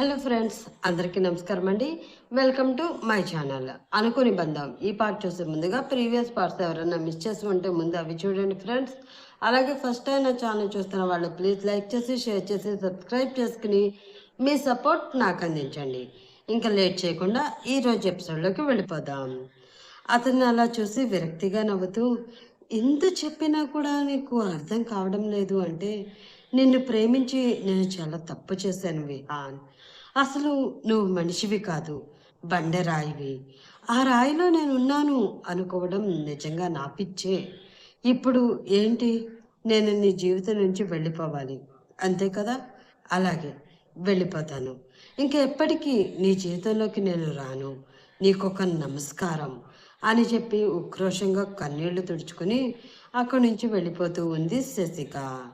Hello friends అందరికీ నమస్కారం అండి. వెల్కమ్ టు మై ఛానల్ అనుకుని బంధం. ఈ పార్ట్ చూసే ముందుగా ప్రీవియస్ పార్ట్స్ ఎవరైనా మిస్ చేసి ఉంటే ముందు అవి చూడండి ఫ్రెండ్స్ అలాగే ఫస్ట్ టైం నా ఛానల్ చూస్తున్న వాళ్ళు ప్లీజ్ లైక్ చేసి షేర్ చేసి సబ్స్క్రైబ్ చేసుకుని మీ సపోర్ట్ నాకు అందించండి. ఇంకా లేట్ చేయకుండా ఈరోజు ఎపిసోడ్లోకి వెళ్ళిపోదాం. అతన్ని అలా చూసి విరక్తిగా నవ్వుతూ ఎంత చెప్పినా కూడా నీకు అర్థం కావడం లేదు అంటే నిన్ను ప్రేమించి నేను చాలా తప్పు చేశాను విహాన్. అసలు నువ్వు మనిషివి కాదు బండరాయివి. ఆ రాయిలో నేను ఉన్నాను అనుకోవడం నిజంగా నా పిచ్చే. ఇప్పుడు ఏంటి? నేను నీ జీవితం నుంచి వెళ్ళిపోవాలి. అంతే కదా? అలాగే వెళ్ళిపోతాను. ఇంకా ఎప్పటికీ నీ జీవితంలోకి నేను రాను. నీకొక నమస్కారం అని చెప్పి ఉక్రోషంగా కన్నీళ్ళు తుడుచుకుని అక్కడి నుంచి వెళ్ళిపోతూ ఉంది శశిక.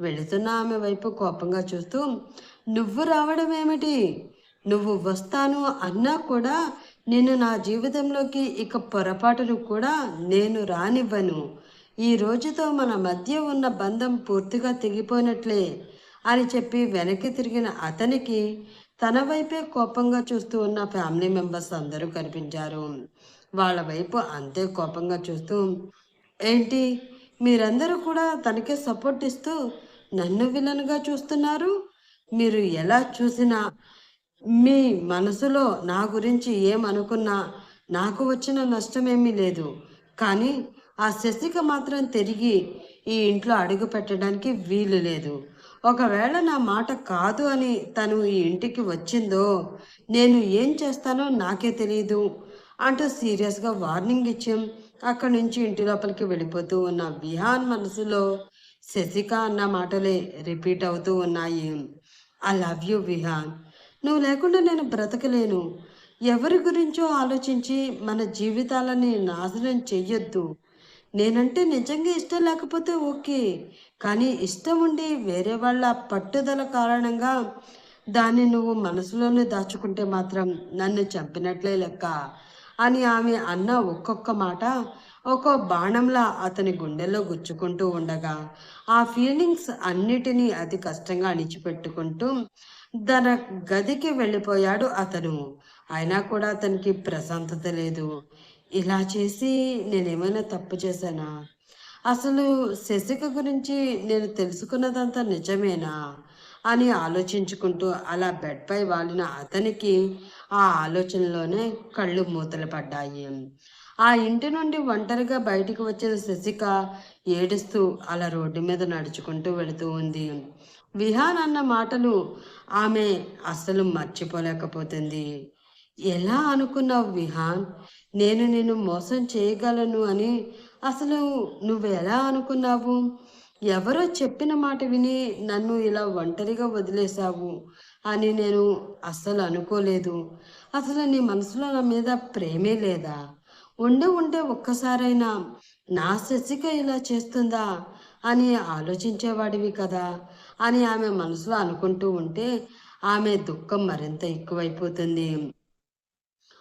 వెళుతున్న ఆమె వైపు కోపంగా చూస్తూ నువ్వు రావడం ఏమిటి? నువ్వు వస్తాను అన్నా కూడా నేను నా జీవితంలోకి ఇక పొరపాటును కూడా నేను రానివ్వను. ఈ రోజుతో మన మధ్య ఉన్న బంధం పూర్తిగా తెగిపోయినట్లే అని చెప్పి వెనక్కి తిరిగిన అతనికి తన వైపే కోపంగా చూస్తూ ఉన్న ఫ్యామిలీ మెంబర్స్ అందరూ కనిపించారు. వాళ్ళ వైపు అంతే కోపంగా చూస్తూ ఏంటి? మీరందరూ కూడా తనకే సపోర్ట్ ఇస్తూ నన్ను విలన్గా చూస్తున్నారు? మీరు ఎలా చూసినా మీ మనసులో నా గురించి ఏమనుకున్నా నాకు వచ్చిన నష్టమేమీ లేదు. కానీ ఆ శశిక మాత్రం తిరిగి ఈ ఇంట్లో అడుగు పెట్టడానికి వీలు లేదు. ఒకవేళ నా మాట కాదు అని తను ఈ ఇంటికి వచ్చిందో నేను ఏం చేస్తానో నాకే తెలియదు అంటూ సీరియస్గా వార్నింగ్ ఇచ్చాం అక్కడి నుంచి ఇంటి లోపలికి వెళ్ళిపోతూ ఉన్న విహాన్ మనసులో శశిక అన్న మాటలే రిపీట్ అవుతూ ఉన్నాయి. ఐ లవ్ యూ విహాన్ నువ్వు లేకుండా నేను బ్రతకలేను. ఎవరి గురించో ఆలోచించి మన జీవితాలని నాశనం చెయ్యొద్దు. నేనంటే నిజంగా ఇష్టం లేకపోతే ఓకే కానీ ఇష్టం ఉండి వేరే వాళ్ళ పట్టుదల కారణంగా దాన్ని నువ్వు మనసులోనే దాచుకుంటే మాత్రం నన్ను చంపినట్లే లెక్క. అని ఆమె అన్న ఒక్కొక్క మాట ఒక బాణంలా అతని గుండెల్లో గుచ్చుకుంటూ ఉండగా ఆ ఫీలింగ్స్ అన్నిటినీ అతి కష్టంగా అణిచిపెట్టుకుంటూ తన గదికి వెళ్ళిపోయాడు అతను. అయినా కూడా అతనికి ప్రశాంతత లేదు. ఇలా చేసి నేనేమైనా తప్పు చేశానా? అసలు శశిక గురించి నేను తెలుసుకున్నదంతా నిజమేనా? అని ఆలోచించుకుంటూ అలా బెడ్పై వాలిన అతనికి ఆ ఆలోచనలోనే కళ్ళు మూతలు పడ్డాయి. ఆ ఇంటి నుండి ఒంటరిగా బయటికి వచ్చిన శశిక ఏడుస్తూ అలా రోడ్డు మీద నడుచుకుంటూ వెళుతూ ఉంది. విహాన్ అన్న మాటలు ఆమె అస్సలు మర్చిపోలేకపోతుంది. ఎలా అనుకున్నావు విహాన్? నేను నిన్ను మోసం చేయగలను అని అసలు నువ్వు ఎలా అనుకున్నావు? ఎవరో చెప్పిన మాట విని నన్ను ఇలా ఒంటరిగా వదిలేశావు అని నేను అస్సలు అనుకోలేదు. అసలు నీ మనసులో నా మీద ప్రేమే లేదా? ఉండి ఉంటే ఒక్కసారైనా నా శశిక ఇలా చేస్తుందా అని ఆలోచించేవాడివి కదా అని ఆమె మనసులో అనుకుంటూ ఉంటే ఆమె దుఃఖం మరింత ఎక్కువైపోతుంది.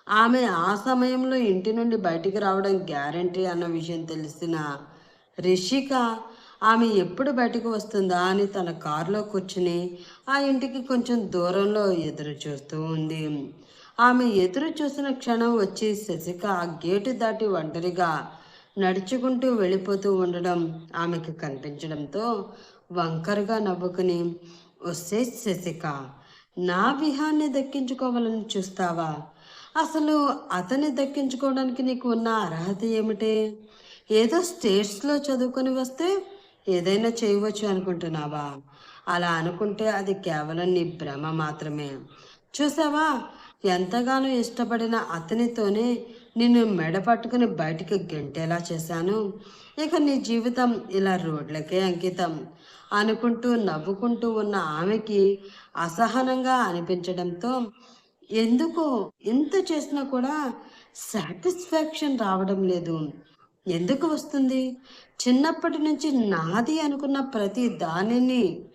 ఆమె ఆ సమయంలో ఇంటి నుండి బయటికి రావడం గ్యారంటీ అన్న విషయం తెలిసిన రిషిక ఆమె ఎప్పుడు బయటకు వస్తుందా? అని తన కారులో కూర్చుని ఆ ఇంటికి కొంచెం దూరంలో ఎదురు చూస్తూ ఉంది. ఆమె ఎదురు చూసిన క్షణం వచ్చి శశిక ఆ గేటు దాటి ఒంటరిగా నడుచుకుంటూ వెళ్ళిపోతూ ఉండడం ఆమెకు కనిపించడంతో వంకరగా నవ్వుకుని వస్తే శశిక నా విహాన్ని దక్కించుకోవాలని చూస్తావా? అసలు అతన్ని దక్కించుకోవడానికి నీకు ఉన్న అర్హత ఏమిటి? ఏదో స్టేట్స్లో చదువుకొని వస్తే ఏదైనా చేయవచ్చు అనుకుంటున్నావా? అలా అనుకుంటే అది కేవలం నీ భ్రమ మాత్రమే. చూసావా? ఎంతగానో ఇష్టపడిన అతనితోనే నిన్ను మెడ పట్టుకుని బయటికి గెంటేలా చేశాను. ఇక నీ జీవితం ఇలా రోడ్లకే అంకితం. అనుకుంటూ నవ్వుకుంటూ ఉన్న ఆమెకి అసహనంగా అనిపించడంతో ఎందుకో ఎంత చేసినా కూడా సాటిస్ఫాక్షన్ రావడం లేదు. ఎందుకు వస్తుంది? చిన్నప్పటి నుంచి నాది అనుకున్న ప్రతి దానిని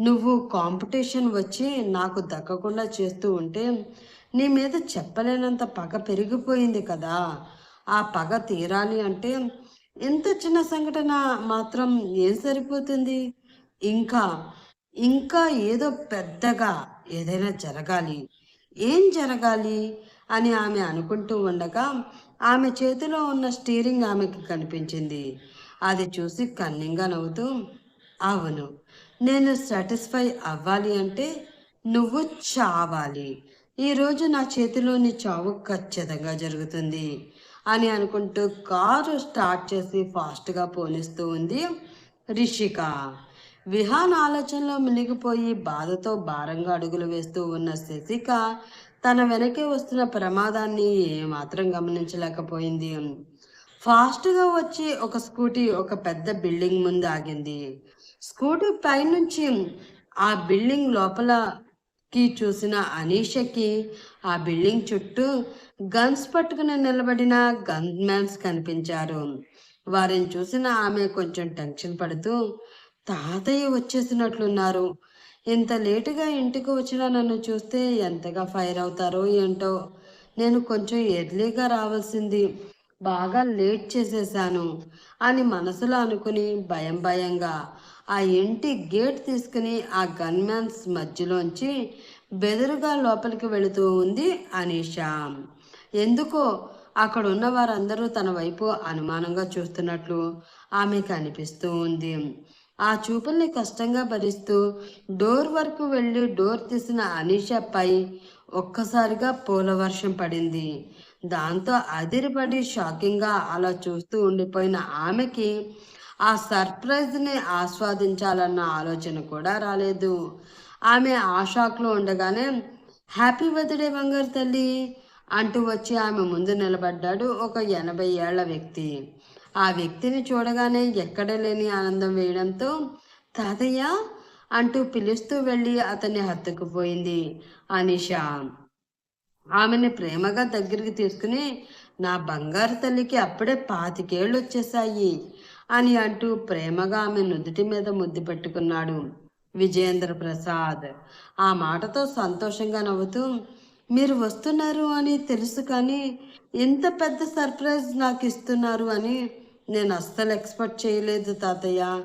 నువ్వు కాంపిటీషన్ వచ్చి నాకు దక్కకుండా చేస్తూ ఉంటే నీ మీద చెప్పలేనంత పగ పెరిగిపోయింది కదా. ఆ పగ తీరాలి అంటే ఎంత చిన్న సంఘటన మాత్రం ఏం సరిపోతుంది? ఇంకా ఇంకా ఏదో పెద్దగా ఏదైనా జరగాలి. ఏం జరగాలి అని ఆమె అనుకుంటూ ఉండగా ఆమె చేతిలో ఉన్న స్టీరింగ్ ఆమెకి కనిపించింది. అది చూసి కన్నింగా నవ్వుతూ అవును నేను సాటిస్ఫై అవ్వాలి అంటే నువ్వు చావాలి. ఈరోజు నా చేతిలోని చావు ఖచ్చితంగా జరుగుతుంది అని అనుకుంటూ కారు స్టార్ట్ చేసి ఫాస్ట్గా పోనిస్తూ ఉంది రిషిక. విహాన్ ఆలోచనలో మునిగిపోయి బాధతో భారంగా అడుగులు వేస్తూ ఉన్న శశిక తన వెనకే వస్తున్న ప్రమాదాన్ని ఏమాత్రం గమనించలేకపోయింది. ఫాస్ట్గా వచ్చి ఒక స్కూటీ ఒక పెద్ద బిల్డింగ్ ముందు ఆగింది. స్కూటీ పైనుంచి ఆ బిల్డింగ్ లోపల కి చూసిన అనీషకి ఆ బిల్డింగ్ చుట్టూ గన్స్ పట్టుకుని నిలబడిన గన్ మ్యాన్స్ కనిపించారు. వారిని చూసిన ఆమె కొంచెం టెన్షన్ పడుతూ తాతయ్య వచ్చేసినట్లున్నారు. ఇంత లేటుగా ఇంటికి వచ్చిన నన్ను చూస్తే ఎంతగా ఫైర్ అవుతారో ఏంటో. నేను కొంచెం ఎర్లీగా రావాల్సింది. బాగా లేట్ చేసేసాను అని మనసులో అనుకుని భయం భయంగా ఆ ఇంటి గేట్ తీసుకుని ఆ గన్మ్యాన్స్ మధ్యలోంచి బెదురుగా లోపలికి వెళుతూ ఉంది అనీషా. ఎందుకో అక్కడ ఉన్న వారందరూ తన వైపు అనుమానంగా చూస్తున్నట్లు ఆమెకు అనిపిస్తూ ఉంది. ఆ చూపుల్ని కష్టంగా భరిస్తూ డోర్ వరకు వెళ్ళి డోర్ తీసిన అనీషపై ఒక్కసారిగా పూల వర్షం పడింది. దాంతో అదిరిపడి షాకింగ్గా అలా చూస్తూ ఉండిపోయిన ఆమెకి ఆ సర్ప్రైజ్ని ఆస్వాదించాలన్న ఆలోచన కూడా రాలేదు. ఆమె ఆ షాక్లో ఉండగానే హ్యాపీ బర్త్డే బంగారు తల్లి అంటూ వచ్చి ఆమె ముందు నిలబడ్డాడు ఒక ఎనభై ఏళ్ళ వ్యక్తి. ఆ వ్యక్తిని చూడగానే ఎక్కడ లేని ఆనందం వేయడంతో తాతయ్య అంటూ పిలుస్తూ వెళ్ళి అతన్ని హత్తుకుపోయింది అనిష. ఆమెని ప్రేమగా దగ్గరికి తీసుకుని నా బంగారు తల్లికి అప్పుడే పాతికేళ్ళు వచ్చేసాయి అని అంటూ ప్రేమగా ఆమె నుదుటి మీద ముద్దు పెట్టుకున్నాడు విజయేంద్ర ప్రసాద్. ఆ మాటతో సంతోషంగా నవ్వుతూ మీరు వస్తున్నారు అని తెలుసు కానీ ఇంత పెద్ద సర్ప్రైజ్ నాకు ఇస్తున్నారు అని నేను అస్సలు ఎక్స్పెక్ట్ చేయలేదు తాతయ్య.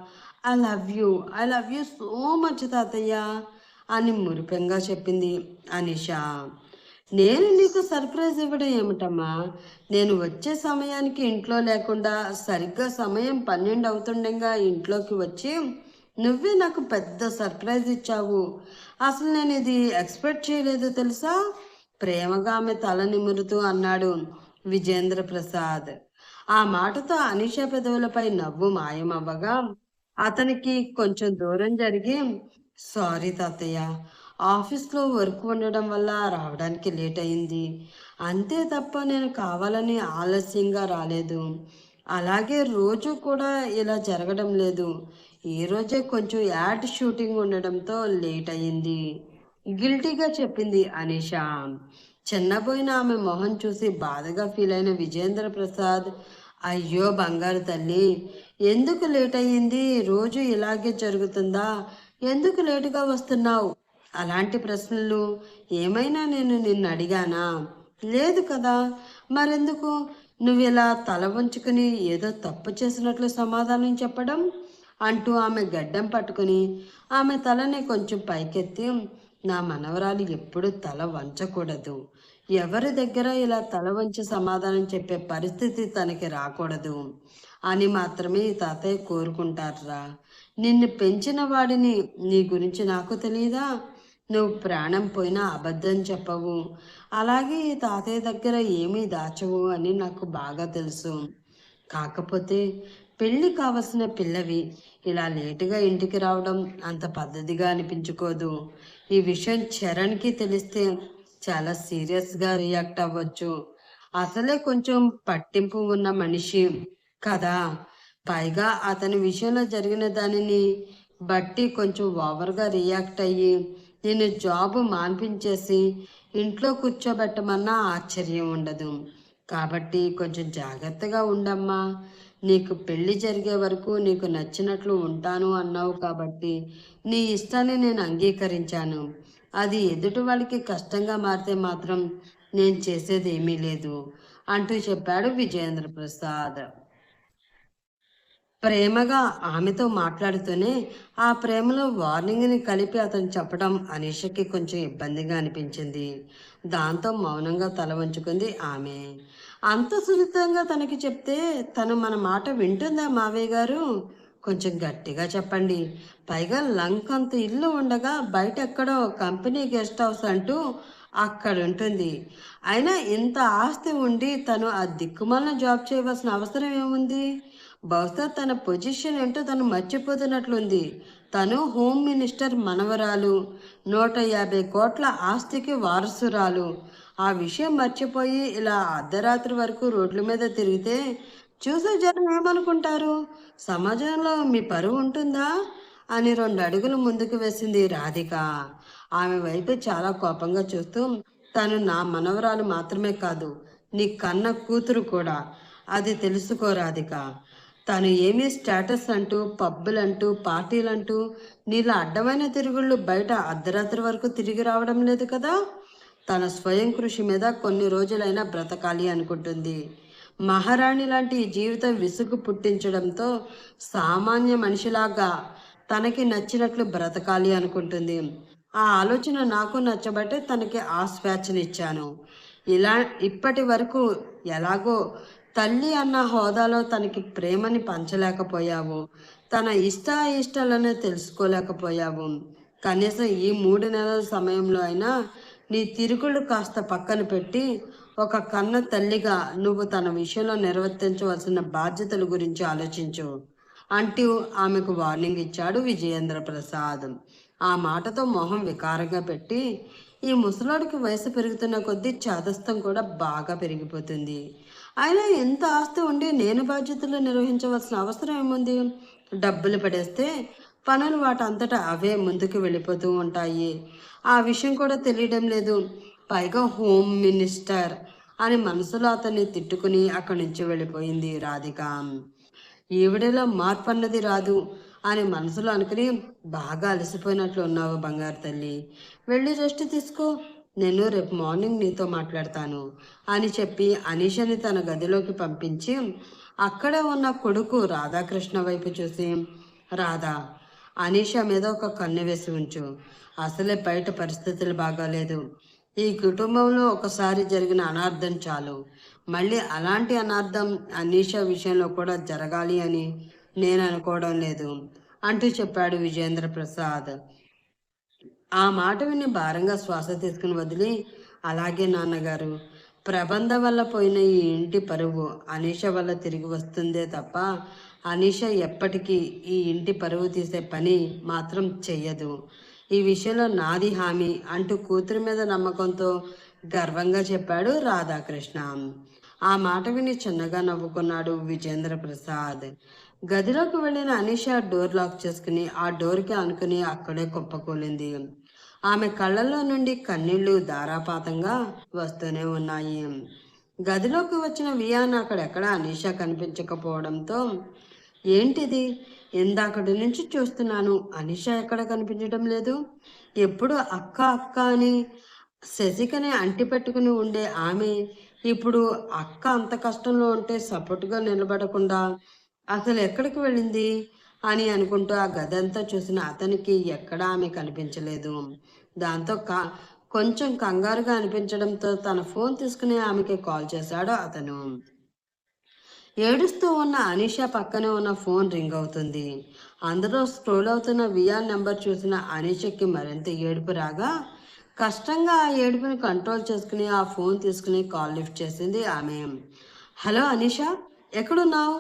I love you I love you so much తాతయ్య అని మురిపెంగా చెప్పింది అనిషా. నేను నీకు సర్ప్రైజ్ ఇవ్వడం ఏమిటమ్మా? నేను వచ్చే సమయానికి ఇంట్లో లేకుండా సరిగ్గా సమయం పన్నెండు అవుతుండగా ఇంట్లోకి వచ్చి నువ్వే నాకు పెద్ద సర్ప్రైజ్ ఇచ్చావు. అసలు నేను ఇది ఎక్స్పెక్ట్ చేయలేదు తెలుసా? ప్రేమగా ఆమె తల నిమురుతూ అన్నాడు విజేంద్ర ప్రసాద్. ఆ మాటతో అనిష పెదవులపై నవ్వు మాయమవ్వగా అతనికి కొంచెం దూరం జరిగి సారీ తాతయ్య ఆఫీస్లో వర్క్ ఉండడం వల్ల రావడానికి లేట్ అయింది. అంతే తప్ప నేను కావాలని ఆలస్యంగా రాలేదు. అలాగే రోజు కూడా ఇలా జరగడం లేదు. ఈ రోజే కొంచెం యాడ్ షూటింగ్ ఉండడంతో లేట్ అయింది. గిల్టీగా చెప్పింది అనిష. చిన్నపోయిన ఆమె మొహం చూసి బాధగా ఫీల్ అయిన విజేంద్ర ప్రసాద్ అయ్యో బంగారు తల్లి ఎందుకు లేట్ అయ్యింది? రోజు ఇలాగే జరుగుతుందా? ఎందుకు లేటుగా వస్తున్నావు? అలాంటి ప్రశ్నలు ఏమైనా నేను నిన్ను అడిగానా? లేదు కదా. మరెందుకు? నువ్వు ఇలా తల వంచుకుని ఏదో తప్పు చేసినట్లు సమాధానం చెప్పడం? అంటూ ఆమె గడ్డం పట్టుకుని ఆమె తలని కొంచెం పైకెత్తి నా మనవరాలు ఎప్పుడు తల వంచకూడదు. ఎవరి దగ్గర ఇలా తల వంచి సమాధానం చెప్పే పరిస్థితి తనకి రాకూడదు అని మాత్రమే ఈ తాతయ్య కోరుకుంటారా నిన్ను పెంచిన వాడిని నీ గురించి నాకు తెలియదా నువ్వు ప్రాణం పోయినా అబద్ధం చెప్పవు. అలాగే తాతయ్య దగ్గర ఏమీ దాచవు అని నాకు బాగా తెలుసు. కాకపోతే పెళ్ళి కావలసిన పిల్లవి ఇలా లేటుగా ఇంటికి రావడం అంత పద్ధతిగా అనిపించుకోదు. ఈ విషయం చరణ్కి తెలిస్తే చాలా సీరియస్గా రియాక్ట్ అవ్వచ్చు. అసలే కొంచెం పట్టింపు ఉన్న మనిషి కదా. పైగా అతని విషయంలో జరిగిన దానిని బట్టి కొంచెం ఓవర్గా రియాక్ట్ అయ్యి నేను జాబ్ మాన్పించేసి ఇంట్లో కూర్చోబెట్టమన్నా ఆశ్చర్యం ఉండదు. కాబట్టి కొంచెం జాగ్రత్తగా ఉండమ్మా. నీకు పెళ్ళి జరిగే వరకు నీకు నచ్చినట్లు ఉంటాను అన్నావు కాబట్టి నీ ఇష్టాన్ని నేను అంగీకరించాను. అది ఎదుటి వాళ్ళకి కష్టంగా మారితే మాత్రం నేను చేసేది ఏమీ లేదు అంటూ చెప్పాడు విజయేంద్ర ప్రసాద్ ప్రేమగా ఆమెతో మాట్లాడుతూనే ఆ ప్రేమలో వార్నింగ్ని కలిపి అతను చెప్పడం అనీషకి కొంచెం ఇబ్బందిగా అనిపించింది. దాంతో మౌనంగా తల వంచుకుంది ఆమె. అంత సున్నితంగా తనకి చెప్తే తను మన మాట వింటుందా మావయ్య గారు? కొంచెం గట్టిగా చెప్పండి. పైగా లంక్ అంత ఇల్లు ఉండగా బయట ఎక్కడో కంపెనీ గెస్ట్ హౌస్ అంటూ అక్కడ ఉంటుంది అయినా ఇంత ఆస్తి ఉండి తను ఆ దిక్కుమాలిన జాబ్ చేయవలసిన అవసరం ఏముంది? బహుశా తన పొజిషన్ ఏంటో తను మర్చిపోతున్నట్లుంది. తను హోమ్ మినిస్టర్ మనవరాలు నూట యాభై కోట్ల ఆస్తికి వారసురాలు. ఆ విషయం మర్చిపోయి ఇలా అర్ధరాత్రి వరకు రోడ్ల మీద తిరిగితే చూసే జనం ఏమనుకుంటారు? సమాజంలో మీ పరువు ఉంటుందా? అని రెండు అడుగులు ముందుకు వేసింది రాధిక. ఆమె వైపు చాలా కోపంగా చూస్తూ తను నా మనవరాలు మాత్రమే కాదు నీ కన్న కూతురు కూడా. అది తెలుసుకో రాధిక. తను ఏమీ స్టేటస్ అంటూ పబ్బులంటూ పార్టీలంటూ నీళ్ళ అడ్డమైన తిరుగుళ్ళు బయట అర్ధరాత్రి వరకు తిరిగి రావడం లేదు కదా? తన స్వయం కృషి మీద కొన్ని రోజులైనా బ్రతకాలి అనుకుంటుంది. మహారాణి లాంటి జీవితం విసుగు పుట్టించడంతో సామాన్య మనిషిలాగా తనకి నచ్చినట్లు బ్రతకాలి అనుకుంటుంది. ఆ ఆలోచన నాకు నచ్చబట్టే తనకి ఆ స్వేచ్ఛనిచ్చాను. ఇలా ఇప్పటి వరకు ఎలాగో తల్లి అన్న హోదాలో తనకి ప్రేమని పంచలేకపోయావు. తన ఇష్ట ఇష్టాలను తెలుసుకోలేకపోయావు. కనీసం ఈ మూడు నెలల సమయంలో అయినా నీ తిరుగుళ్ళు కాస్త పక్కన పెట్టి ఒక కన్న తల్లిగా నువ్వు తన విషయంలో నిర్వర్తించవలసిన బాధ్యతల గురించి ఆలోచించు. అంటూ ఆమెకు వార్నింగ్ ఇచ్చాడు విజయేంద్ర ప్రసాద్ ఆ మాటతో మొహం వికారంగా పెట్టి ఈ ముసలాడికి వయసు పెరుగుతున్న కొద్దీ చాదస్తం కూడా బాగా పెరిగిపోతుంది. అయినా ఎంత ఆస్తి ఉండి నేను బాధ్యతలు నిర్వహించవలసిన అవసరం ఏముంది? డబ్బులు పడేస్తే పనులు వాటంతటా అవే ముందుకు వెళ్ళిపోతూ ఉంటాయి. ఆ విషయం కూడా తెలియడం లేదు. పైగా హోమ్ మినిస్టర్ అని మనసులో అతన్ని తిట్టుకుని అక్కడి నుంచి వెళ్ళిపోయింది రాధిక. ఈవిడలో మార్పు అన్నది రాదు. అని మనసులో అనుకుని బాగా అలసిపోయినట్లు ఉన్నావు బంగారు తల్లి. వెళ్ళి రెస్ట్ తీసుకో. నేను రేపు మార్నింగ్ నీతో మాట్లాడతాను అని చెప్పి అనీషని తన గదిలోకి పంపించి అక్కడే ఉన్న కొడుకు రాధాకృష్ణ వైపు చూసి రాధా అనీష మీద ఒక కన్ను వేసి ఉంచు. అసలే బయట పరిస్థితులు బాగాలేదు. ఈ కుటుంబంలో ఒకసారి జరిగిన అనార్థం చాలు. మళ్ళీ అలాంటి అనార్థం అనీష విషయంలో కూడా జరగాలి అని నేను అనుకోవడం లేదు. అంటూ చెప్పాడు విజేంద్ర ప్రసాద్. ఆ మాట విని భారంగా శ్వాస తీసుకుని వదిలి అలాగే నాన్నగారు ప్రబంధ వల్ల పోయిన ఈ ఇంటి పరువు అనీష వల్ల తిరిగి వస్తుందే తప్ప అనీష ఎప్పటికీ ఈ ఇంటి పరువు తీసే పని మాత్రం చెయ్యదు. ఈ విషయంలో నాది హామీ అంటూ కూతురి మీద నమ్మకంతో గర్వంగా చెప్పాడు రాధాకృష్ణ. ఆ మాట విని చిన్నగా నవ్వుకున్నాడు విజేంద్ర ప్రసాద్. గదిలోకి వెళ్ళిన అనీష డోర్ లాక్ చేసుకుని ఆ డోర్కి అనుకుని అక్కడే కుప్పకూలింది ఆమె కళ్ళల్లో నుండి కన్నీళ్ళు ధారాపాతంగా వస్తూనే ఉన్నాయి. గదిలోకి వచ్చిన వియాన్ అక్కడెక్కడ అనిష కనిపించకపోవడంతో ఏంటిది? ఇందాకటి నుంచి చూస్తున్నాను. అనిష ఎక్కడ కనిపించడం లేదు? ఎప్పుడు అక్క అక్క అని శశికని అంటి పెట్టుకుని ఉండే ఆమె ఇప్పుడు అక్క అంత కష్టంలో ఉంటే సపోర్ట్గా నిలబడకుండా అసలు ఎక్కడికి వెళ్ళింది? అని అనుకుంటూ ఆ గదంతా చూసిన అతనికి ఎక్కడా ఆమె కనిపించలేదు. దాంతో కా కొంచెం కంగారుగా అనిపించడంతో తన ఫోన్ తీసుకుని ఆమెకి కాల్ చేశాడు అతను. ఏడుస్తూ ఉన్న అనీషా పక్కనే ఉన్న ఫోన్ రింగ్ అవుతుంది. అందులో స్క్రోల్ అవుతున్న విఆర్ నెంబర్ చూసిన అనీషకి మరింత ఏడుపు రాగా కష్టంగా ఆ ఏడుపుని కంట్రోల్ చేసుకుని ఆ ఫోన్ తీసుకుని కాల్ లిఫ్ట్ చేసింది ఆమె. హలో అనీషా ఎక్కడున్నావు?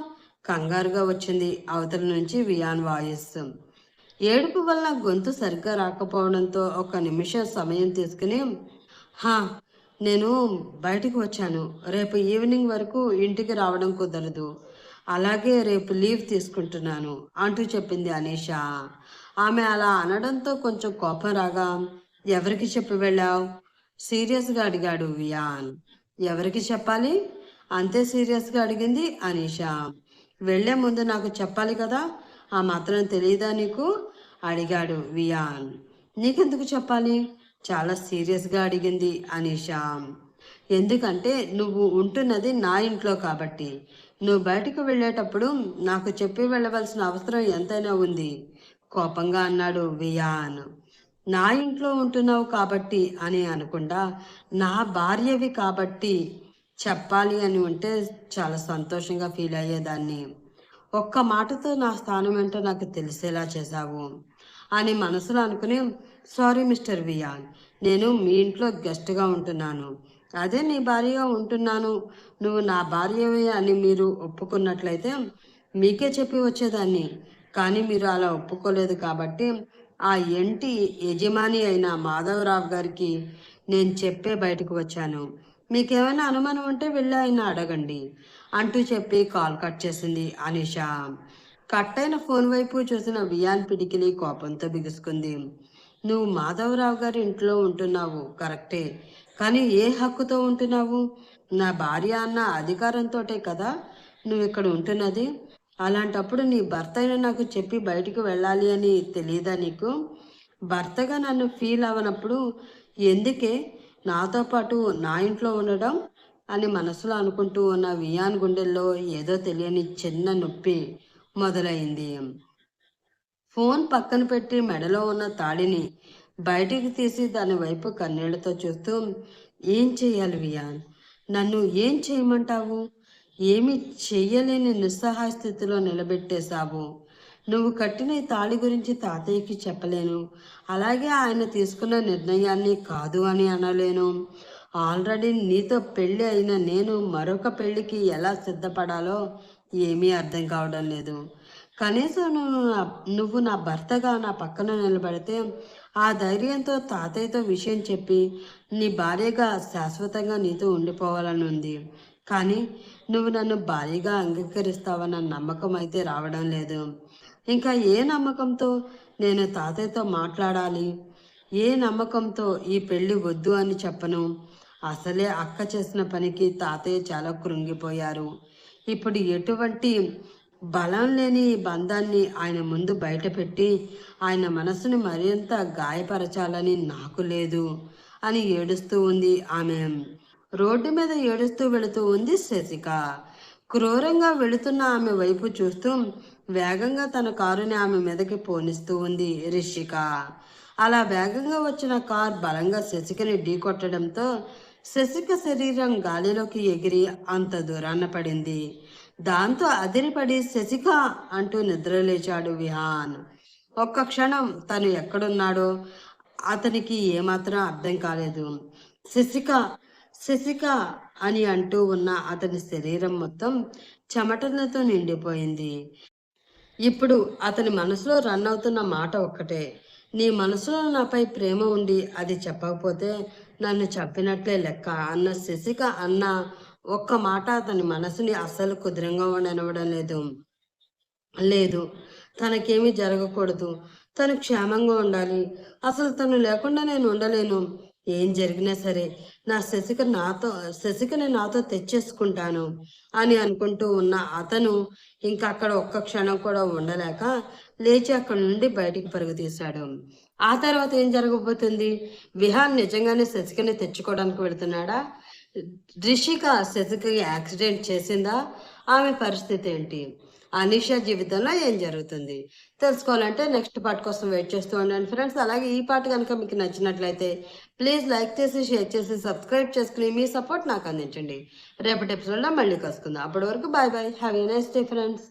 కంగారుగా వచ్చింది. అవతల నుంచి వియాన్ వాయిస్ ఏడుపు వల్ల గొంతు సరిగ్గా రాకపోవడంతో ఒక నిమిషం సమయం తీసుకుని హా నేను బయటికి వచ్చాను. రేపు ఈవినింగ్ వరకు ఇంటికి రావడం కుదరదు. అలాగే రేపు లీవ్ తీసుకుంటున్నాను అంటూ చెప్పింది అనీష. ఆమె అలా అనడంతో కొంచెం కోపం రాగా ఎవరికి చెప్పి వెళ్ళావు? సీరియస్గా అడిగాడు వియాన్. ఎవరికి చెప్పాలి? అంతే సీరియస్గా అడిగింది అనీష. వెళ్ళే ముందు నాకు చెప్పాలి కదా? ఆ మాత్రం తెలియదా నీకు? అడిగాడు వియాన్. నీకెందుకు చెప్పాలి? చాలా సీరియస్గా అడిగింది అనీషా ఎందుకంటే నువ్వు ఉంటున్నది నా ఇంట్లో కాబట్టి. నువ్వు బయటకు వెళ్ళేటప్పుడు నాకు చెప్పి వెళ్ళవలసిన అవసరం ఎంతైనా ఉంది కోపంగా అన్నాడు వియాన్. నా ఇంట్లో ఉంటున్నావు కాబట్టి అని అనకుండా నా భార్యవి కాబట్టి చెప్పాలి అని ఉంటే చాలా సంతోషంగా ఫీల్ అయ్యేదాన్ని. ఒక్క మాటతో నా స్థానం ఏంటో నాకు తెలిసేలా చేశావు అని మనసులో అనుకుని సారీ మిస్టర్ వియాన్ నేను మీ ఇంట్లో గెస్ట్గా ఉంటున్నాను. అదే నీ భార్యగా ఉంటున్నాను. నువ్వు నా భార్యవే అని మీరు ఒప్పుకున్నట్లయితే మీకే చెప్పి వచ్చేదాన్ని. కానీ మీరు అలా ఒప్పుకోలేదు కాబట్టి ఆ ఇంటి యజమాని అయిన మాధవరావు గారికి నేను చెప్పే బయటకు వచ్చాను. మీకేమైనా అనుమానం ఉంటే వెళ్ళి ఆయన అడగండి. అంటూ చెప్పి కాల్ కట్ చేసింది అనిష. కట్ అయిన ఫోన్ వైపు చూసిన వియాన్ పిడికిలి కోపంతో బిగుసుకుంది. నువ్వు మాధవరావు గారి ఇంట్లో ఉంటున్నావు కరెక్టే. కానీ ఏ హక్కుతో ఉంటున్నావు? నా భార్య అన్న అధికారంతోటే కదా నువ్వు ఇక్కడ ఉంటున్నది. అలాంటప్పుడు నీ భర్త అయినా నాకు చెప్పి బయటికి వెళ్ళాలి అని తెలియదా నీకు? భర్తగా నన్ను ఫీల్ అవనప్పుడు ఎందుకే నాతో పాటు నా ఇంట్లో ఉండడం అని మనసులో అనుకుంటూ ఉన్న వియాన్ గుండెల్లో ఏదో తెలియని చిన్న నొప్పి మొదలైంది. ఫోన్ పక్కన పెట్టి మెడలో ఉన్న తాడిని బయటికి తీసి దాని వైపు కన్నీళ్ళతో చూస్తూ ఏం చేయాలి వియాన్? నన్ను ఏం చేయమంటావు? ఏమి చెయ్యలేని నిస్సహాయ స్థితిలో నిలబెట్టేశావు. నువ్వు కట్టిన ఈ తాళి గురించి తాతయ్యకి చెప్పలేను. అలాగే ఆయన తీసుకున్న నిర్ణయాన్ని కాదు అని అనలేను. ఆల్రెడీ నీతో పెళ్ళి అయిన నేను మరొక పెళ్ళికి ఎలా సిద్ధపడాలో ఏమీ అర్థం కావడం లేదు. కనీసం నువ్వు నా నువ్వు నా భర్తగా నా పక్కన నిలబడితే ఆ ధైర్యంతో తాతయ్యతో విషయం చెప్పి నీ భార్యగా శాశ్వతంగా నీతో ఉండిపోవాలని ఉంది. కానీ నువ్వు నన్ను భార్యగా అంగీకరిస్తావన్న నమ్మకం అయితే రావడం లేదు. ఇంకా ఏ నమ్మకంతో నేను తాతయ్యతో మాట్లాడాలి? ఏ నమ్మకంతో ఈ పెళ్ళి వద్దు అని చెప్పను. అసలే అక్క చేసిన పనికి తాతయ్య చాలా కృంగిపోయారు. ఇప్పుడు ఎటువంటి బలం లేని బంధాన్ని ఆయన ముందు బయటపెట్టి ఆయన మనసుని మరింత గాయపరచాలని నాకు లేదు అని ఏడుస్తూ ఉంది ఆమె. రోడ్డు మీద ఏడుస్తూ వెళుతూ ఉంది శశిక. క్రూరంగా వెళుతున్న ఆమె వైపు చూస్తూ వేగంగా తన కారుని ఆమె మీదకి పోనిస్తూ ఉంది రిషిక. అలా వేగంగా వచ్చిన కార్ బలంగా శశికని ఢీకొట్టడంతో శశిక శరీరం గాలిలోకి ఎగిరి అంత దూరాన పడింది. దాంతో అదిరిపడి శశిక అంటూ నిద్రలేచాడు విహాన్. ఒక్క క్షణం తను ఎక్కడున్నాడో అతనికి ఏమాత్రం అర్థం కాలేదు. శశిక శశిక అని అంటూ ఉన్న అతని శరీరం మొత్తం చెమటలతో నిండిపోయింది. ఇప్పుడు అతని మనసులో రన్ అవుతున్న మాట ఒక్కటే. నీ మనసులో నాపై ప్రేమ ఉండి అది చెప్పకపోతే నన్ను చెప్పినట్లే లెక్క అన్న శశిక అన్న ఒక్క మాట అతని మనసుని అస్సలు కుదిరంగా ఉండనివ్వడం లేదు. లేదు తనకేమీ జరగకూడదు. తను క్షేమంగా ఉండాలి. అసలు తను లేకుండా నేను ఉండలేను. ఏం జరిగినా సరే నా శశిక నాతో శశికని నాతో తెచ్చేసుకుంటాను అని అనుకుంటూ ఉన్న అతను ఇంకా అక్కడ ఒక్క క్షణం కూడా ఉండలేక లేచి అక్కడి నుండి బయటికి పరుగు తీశాడు. ఆ తర్వాత ఏం జరగబోతుంది? విహాన్ నిజంగానే శశికని తెచ్చుకోవడానికి వెళుతున్నాడా? రిషిక శశికకి యాక్సిడెంట్ చేసిందా? ఆమె పరిస్థితి ఏంటి? అనిషా జీవితంలో ఏం జరుగుతుంది? తెలుసుకోవాలంటే నెక్స్ట్ పార్ట్ కోసం వెయిట్ చేస్తూ ఉండండి ఫ్రెండ్స్. అలాగే ఈ పాట కనుక మీకు నచ్చినట్లయితే ప్లీజ్ లైక్ చేసి షేర్ చేసి సబ్స్క్రైబ్ చేసుకుని మీ సపోర్ట్ నాకు అందించండి. రేపటి ఎపిసోడ్లో మళ్ళీ కలుసుకుందాం. అప్పటి వరకు bye bye have a nice day friends